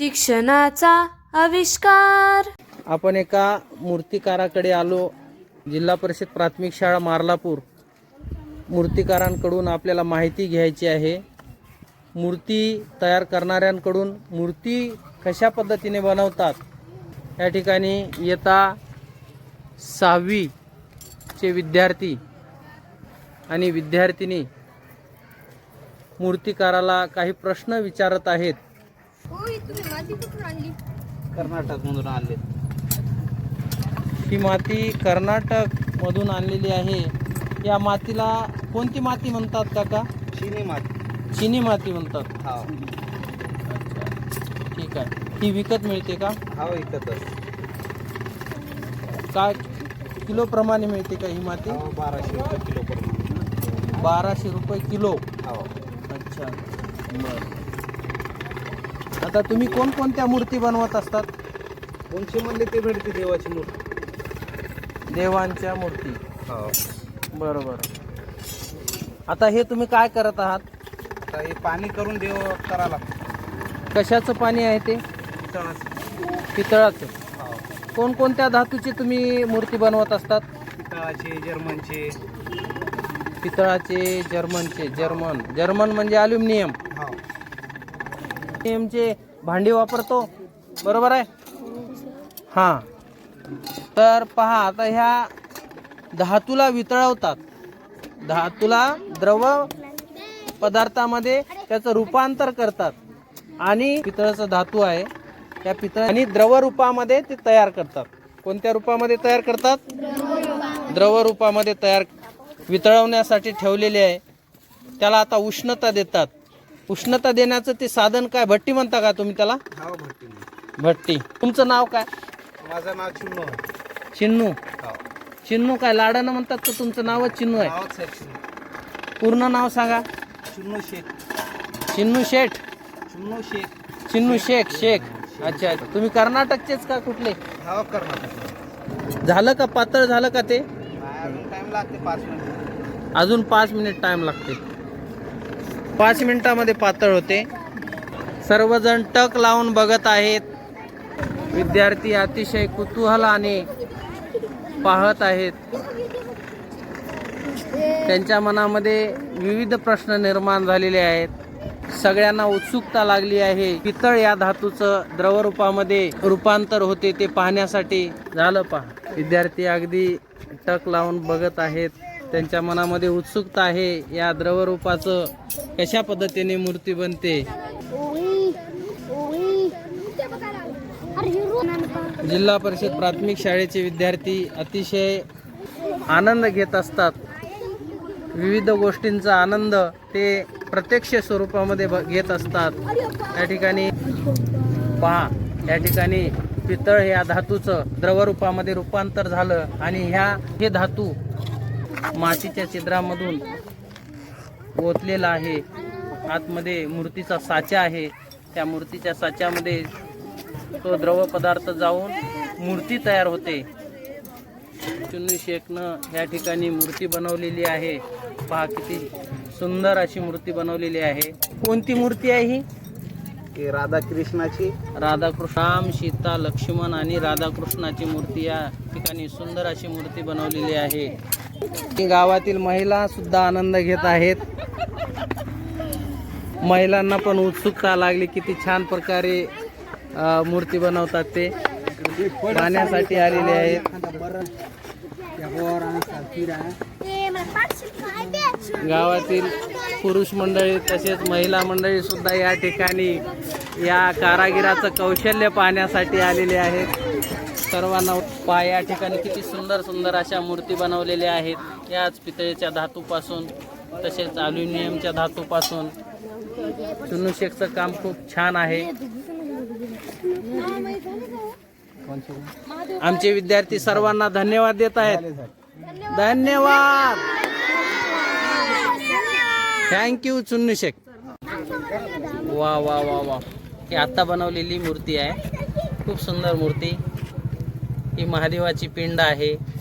शिक्षणाचा आविष्कार. आपण एका मूर्तिकाराकडे आलो. जिल्हा परिषद प्राथमिक शाळा मार्लापूर. मूर्तिकारांकडून आपल्याला माहिती घ्यायची आहे. मूर्ती तयार करणाऱ्यांकडून मूर्ती कशा पद्धतीने बनवतात? या ठिकाणी येता सहावीचे विद्यार्थी आणि विद्यार्थिनी मूर्तिकाराला काही प्रश्न विचारत आहेत. कर्नाटकमधून आणले. ही माती कर्नाटक मधून आणलेली आहे. या मातीला कोणती माती म्हणतात काका? चिनी माती. चिनी माती म्हणतात. हा. अच्छा ठीक आहे. ही विकत मिळते का? हा विकतच. काय? किलो प्रमाणे मिळते का ही माती? हा बाराशे रुपये किलो पडणार बाराशे रुपये किलो. हो. अच्छा. बर. आता तुम्ही कोणकोणत्या मूर्ती बनवत असतात? कोणची म्हणले ते भेटते देवाची मूर्ती. देवांच्या मूर्ती. हो. बरोबर. आता हे तुम्ही काय करत आहात? हे पाणी करून देव करा लागतं. कशाचं पाणी आहे ते? पितळाचे. पितळाचं. हो. कोणकोणत्या धातूची तुम्ही मूर्ती बनवत असतात? पितळाचे जर्मनचे. पितळाचे जर्मनचे. जर्मन. जर्मन म्हणजे अल्युमिनियम हो. एमचे भांडी वापरतो. बरोबर आहे? हां. तर पहा आता ह्या धातूला वितळवतात. धातूला द्रव पदार्थामध्ये त्याचं रूपांतर करतात. आणि पितळाचा धातू आहे त्या पितळ आणि द्रव रूपामध्ये ते तयार करतात. कोणत्या रूपामध्ये तयार करतात? द्रव रूपामध्ये तयार वितळवण्यासाठी ठेवलेले आहे. त्याला आता उष्णता देतात. उष्णता देण्याचं ते साधन काय? भट्टी म्हणता का तुम्ही त्याला? हो भट्टी तुमचं नाव काय? माझं नाव चिन्नू आहे. चिन्नू? हो चिन्नू काय? लाडानं म्हणतात तर तुमचं नावच चिन्नू आहे. नावच आहे चिन्नू. पूर्ण नाव सांगा. चिन्नू शेख चिन्नू शेठ? चिन्नू शेख चिन्नू शेख शेख. अच्छा अच्छा. तुम्ही कर्नाटकचेच का कुठले? हो कर्नाटक. झालं का? पातळ झालं का ते? अजून टाइम लागते पाच मिनिट अजून पाच मिनिट टाइम लागते. पाच मिनिटामध्ये पातळ होते. सर्वजण टक लावून बघत आहेत. विद्यार्थी अतिशय कुतूहलाने पाहत आहेत. त्यांच्या मनामध्ये विविध प्रश्न निर्माण झालेले आहेत. सगळ्यांना उत्सुकता लागली आहे. पितळ या धातूचं द्रवरूपामध्ये रूपांतर होते ते पाहण्यासाठी. झालं पहा. विद्यार्थी अगदी टक लावून बघत आहेत. त्यांच्या मनामध्ये उत्सुकता आहे या द्रवरूपाचं कशा पद्धतीने मूर्ती बनते? जिल्हा परिषद प्राथमिक शाळेचे विद्यार्थी अतिशय आनंद घेत असतात. विविध गोष्टींचा आनंद ते प्रत्यक्ष स्वरूपामध्ये ब- घेत असतात. या ठिकाणी पहा या ठिकाणी पितळ ह्या धातूचं द्रवरूपामध्ये रूपांतर झालं आणि ह्या हे धातू मातीच्या छिद्रामधून ओतलेला आहे. आतमध्ये मूर्तीचा साचा आहे. त्या मूर्तीच्या साच्यामध्ये तो द्रव पदार्थ जाऊन मूर्ती तयार होते. चुन्नी शेखनं या ठिकाणी मूर्ती बनवलेली आहे. पहा किती सुंदर अशी मूर्ती बनवलेली आहे. कोणती मूर्ती आहे ही? ही राधाकृष्णाची. राधाकृष्ण राम सीता लक्ष्मण आणि राधाकृष्णाची मूर्ती या ठिकाणी सुंदर अशी मूर्ती बनवलेली आहे. ही गावातील महिला सुद्धा आनंद घेत आहेत. महिलांना पण उत्सुकता लागली किती छान प्रकारे मूर्ती बनवतात ते. पाहण्यासाठी आलेले आहेत. गावातील पुरुष मंडळी तसेच महिला मंडळी सुद्धा या ठिकाणी या कारागिराचं कौशल्य पाहण्यासाठी आलेले आहेत. सर्वांना पहा या ठिकाणी किती सुंदर सुंदर अशा मूर्ती बनवलेल्या आहेत. याच पितळेच्या धातूपासून तसेच अल्युमिनियमच्या धातूपासून. चुन्नू शेखचं काम खूप छान आहे. आमचे विद्यार्थी सर्वांना धन्यवाद देत आहेत. धन्यवाद. Thank you Chunnu Shaikh. वा वा वा वा. ही आत्ता बनवलेली मूर्ती आहे. खूप सुंदर मूर्ती. ही महादेवाची पिंड आहे.